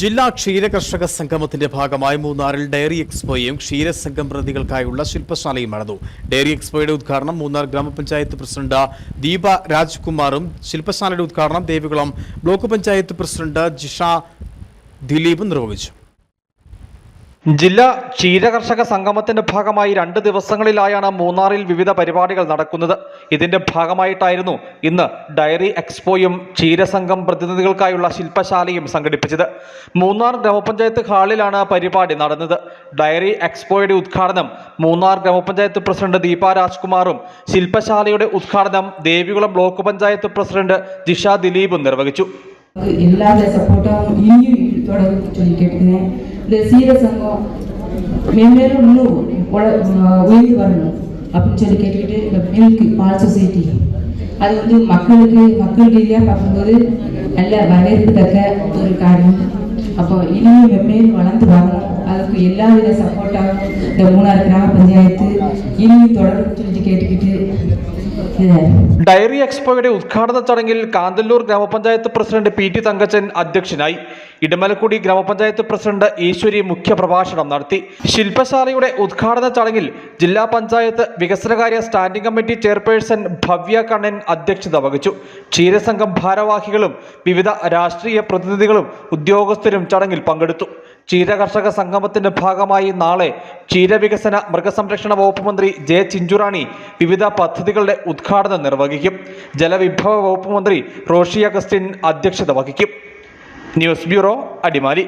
ജില്ലാ ക്ഷീരകർഷക സംഗമത്തിന്റെ ഭാഗമായി മൂന്നാറിൽ ഡയറി എക്സ്പോയും ക്ഷീരസംഘം പ്രതികൾക്കായുള്ള ശില്പശാലയും നടന്നു ഡയറി എക്സ്പോയുടെ ഉദ്ഘാടനം മൂന്നാർ ഗ്രാമപഞ്ചായത്ത് പ്രസിഡന്റ് ദീപ രാജ്കുമാറും ശില്പശാലയുടെ ഉദ്ഘാടനം ദേവികുളം ബ്ലോക്ക് പഞ്ചായത്ത് പ്രസിഡന്റ് ജിഷ ദിലീപും നിർവഹിച്ചു. ജില്ലാ ക്ഷീരകർഷക സംഗമത്തിന്റെ ഭാഗമായി രണ്ട് ദിവസങ്ങളിലായാണ് മൂന്നാറിൽ വിവിധ പരിപാടികൾ നടക്കുന്നത്. ഇതിന്റെ ഭാഗമായിട്ടായിരുന്നു ഇന്ന് ഡയറി എക്സ്പോയും ക്ഷീരസംഘം പ്രതിനിധികൾക്കായുള്ള ശില്പശാലയും സംഘടിപ്പിച്ചത്. മൂന്നാർ ഗ്രാമപഞ്ചായത്ത് ഹാളിലാണ് പരിപാടി നടന്നത്. ഡയറി എക്സ്പോയുടെ ഉദ്ഘാടനം മൂന്നാർ ഗ്രാമപഞ്ചായത്ത് പ്രസിഡന്റ് ദീപ രാജ്കുമാറും ശില്പശാലയുടെ ഉദ്ഘാടനം ദേവികുളം ബ്ലോക്ക് പഞ്ചായത്ത് പ്രസിഡന്റ് ജിഷ ദിലീപും നിർവഹിച്ചു. എല്ലാവരുടെ സപ്പോർട്ടും ഇനിയും തുടർന്ന് இந்த சீர சங்கம் மென்மேலும் இன்னும் உல- உயர்ந்து வரணும் அப்படின்னு சொல்லி கேட்டுக்கிட்டு இந்த மில்க் பால் சொசைட்டி அது வந்து மக்களுக்கு மக்கள் ரீதியாக பார்க்கும்போது நல்ல வரவேற்புத்தக்க ஒரு காரியம். அப்போ இனியும் மென்மேலும் வளர்ந்து வரணும். அதுக்கு எல்லா வித சப்போர்ட்டாகவும் இந்த மூணாறு கிராம பஞ்சாயத்து இனியும் தொடர்ந்து சொல்லிட்டு கேட்டுக்கிட்டு ഡയറി എക്സ്പോയുടെ ഉദ്ഘാടന ചടങ്ങിൽ കാന്തല്ലൂർ ഗ്രാമപഞ്ചായത്ത് പ്രസിഡന്റ് പി ടി തങ്കച്ചൻ അധ്യക്ഷനായി ഇടമലക്കുടി ഗ്രാമപഞ്ചായത്ത് പ്രസിഡന്റ് ഈശ്വരി മുഖ്യപ്രഭാഷണം നടത്തി. ശില്പശാലയുടെ ഉദ്ഘാടന ചടങ്ങിൽ ജില്ലാ പഞ്ചായത്ത് വികസനകാര്യ standing committee chairperson Bhavya Kannan അധ്യക്ഷത വഹിച്ചു. ക്ഷീരസംഘം ഭാരവാഹികളും വിവിധ രാഷ്ട്രീയ പ്രതിനിധികളും ഉദ്യോഗസ്ഥരും ചടങ്ങിൽ പങ്കെടുത്തു. ക്ഷീരകർഷക സംഗമത്തിന്റെ ഭാഗമായി നാളെ ക്ഷീരവികസന മൃഗസംരക്ഷണ വകുപ്പ് മന്ത്രി ജെ ചിഞ്ചുറാണി വിവിധ പദ്ധതികളുടെ ഉദ്ഘാടനം നിർവഹിക്കും. ജലവിഭവ വകുപ്പ് മന്ത്രി റോഷി അഗസ്റ്റിൻ അധ്യക്ഷത വഹിക്കും. News bureau Adimali.